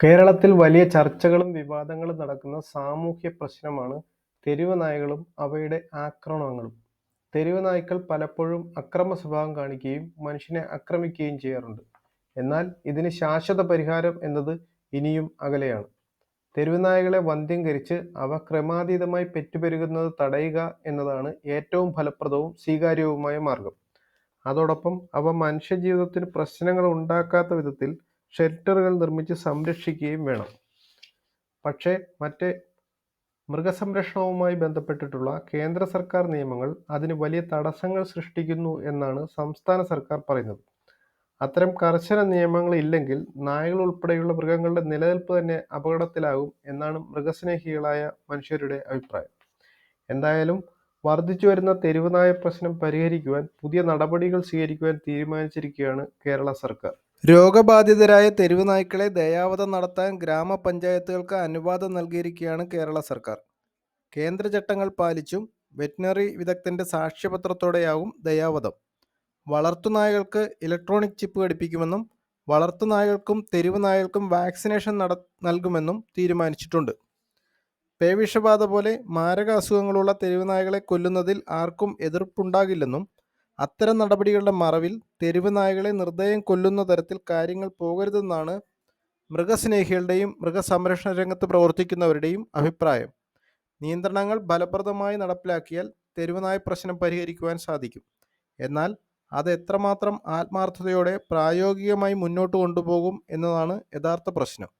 കേരളത്തിൽ വലിയ ചർച്ചകളും വിവാദങ്ങളും നടക്കുന്ന സാമൂഹ്യ പ്രശ്നമാണ് തെരുവ് നായകളും അവയുടെ ആക്രമണങ്ങളും. തെരുവ് നായ്ക്കൾ പലപ്പോഴും അക്രമ സ്വഭാവം കാണിക്കുകയും മനുഷ്യനെ ആക്രമിക്കുകയും ചെയ്യാറുണ്ട്. എന്നാൽ ഇതിന് ശാശ്വത പരിഹാരം എന്നത് ഇനിയും അകലെയാണ്. തെരുവ് നായകളെ വന്ധ്യംകരിച്ച് അവ ക്രമാതീതമായി പെറ്റുപെരുകുന്നത് തടയുക എന്നതാണ് ഏറ്റവും ഫലപ്രദവും സ്വീകാര്യവുമായ മാർഗം. അതോടൊപ്പം അവ മനുഷ്യജീവിതത്തിന് പ്രശ്നങ്ങൾ ഉണ്ടാക്കാത്ത വിധത്തിൽ ഷെൽട്ടറുകൾ നിർമ്മിച്ച് സംരക്ഷിക്കുകയും വേണം. പക്ഷേ മറ്റ് മൃഗസംരക്ഷണവുമായി ബന്ധപ്പെട്ടിട്ടുള്ള കേന്ദ്ര സർക്കാർ നിയമങ്ങൾ അതിന് വലിയ തടസ്സങ്ങൾ സൃഷ്ടിക്കുന്നു എന്നാണ് സംസ്ഥാന സർക്കാർ പറയുന്നത്. അത്തരം കർശന നിയമങ്ങൾ ഇല്ലെങ്കിൽ നായകൾ ഉൾപ്പെടെയുള്ള മൃഗങ്ങളുടെ നിലനിൽപ്പ് തന്നെ അപകടത്തിലാകും എന്നാണ് മൃഗസ്നേഹികളായ മനുഷ്യരുടെ അഭിപ്രായം. എന്തായാലും വർദ്ധിച്ചുവരുന്ന തെരുവ് നായ പ്രശ്നം പരിഹരിക്കുവാൻ പുതിയ നടപടികൾ സ്വീകരിക്കുവാൻ തീരുമാനിച്ചിരിക്കുകയാണ് കേരള സർക്കാർ. രോഗബാധിതരായ തെരുവ് നായ്ക്കളെ ദയാവധം നടത്താൻ ഗ്രാമപഞ്ചായത്തുകൾക്ക് അനുവാദം നൽകിയിരിക്കുകയാണ് കേരള സർക്കാർ. കേന്ദ്ര ചട്ടങ്ങൾ പാലിച്ചും വെറ്റിനറി വിദഗ്ധന്റെ സാക്ഷ്യപത്രത്തോടെയാകും ദയാവധം. വളർത്തുനായകൾക്ക് ഇലക്ട്രോണിക് ചിപ്പ് ഘടിപ്പിക്കുമെന്നും വളർത്തുനായകൾക്കും തെരുവ് നായകൾക്കും വാക്സിനേഷൻ നട നൽകുമെന്നും തീരുമാനിച്ചിട്ടുണ്ട്. പേവിഷബാധ പോലെ മാരക അസുഖങ്ങളുള്ള തെരുവ് നായകളെ കൊല്ലുന്നതിൽ ആർക്കും എതിർപ്പുണ്ടാകില്ലെന്നും അത്തരം നടപടികളുടെ മറവിൽ തെരുവ് നായകളെ നിർദ്ദയം കൊല്ലുന്ന തരത്തിൽ കാര്യങ്ങൾ പോകരുതെന്നാണ് മൃഗസ്നേഹികളുടെയും മൃഗസംരക്ഷണ രംഗത്ത് പ്രവർത്തിക്കുന്നവരുടെയും അഭിപ്രായം. നിയന്ത്രണങ്ങൾ ഫലപ്രദമായി നടപ്പിലാക്കിയാൽ തെരുവ് നായ പ്രശ്നം പരിഹരിക്കുവാൻ സാധിക്കും. എന്നാൽ അത് എത്രമാത്രം ആത്മാർത്ഥതയോടെ പ്രായോഗികമായി മുന്നോട്ട് കൊണ്ടുപോകും എന്നതാണ് യഥാർത്ഥ പ്രശ്നം.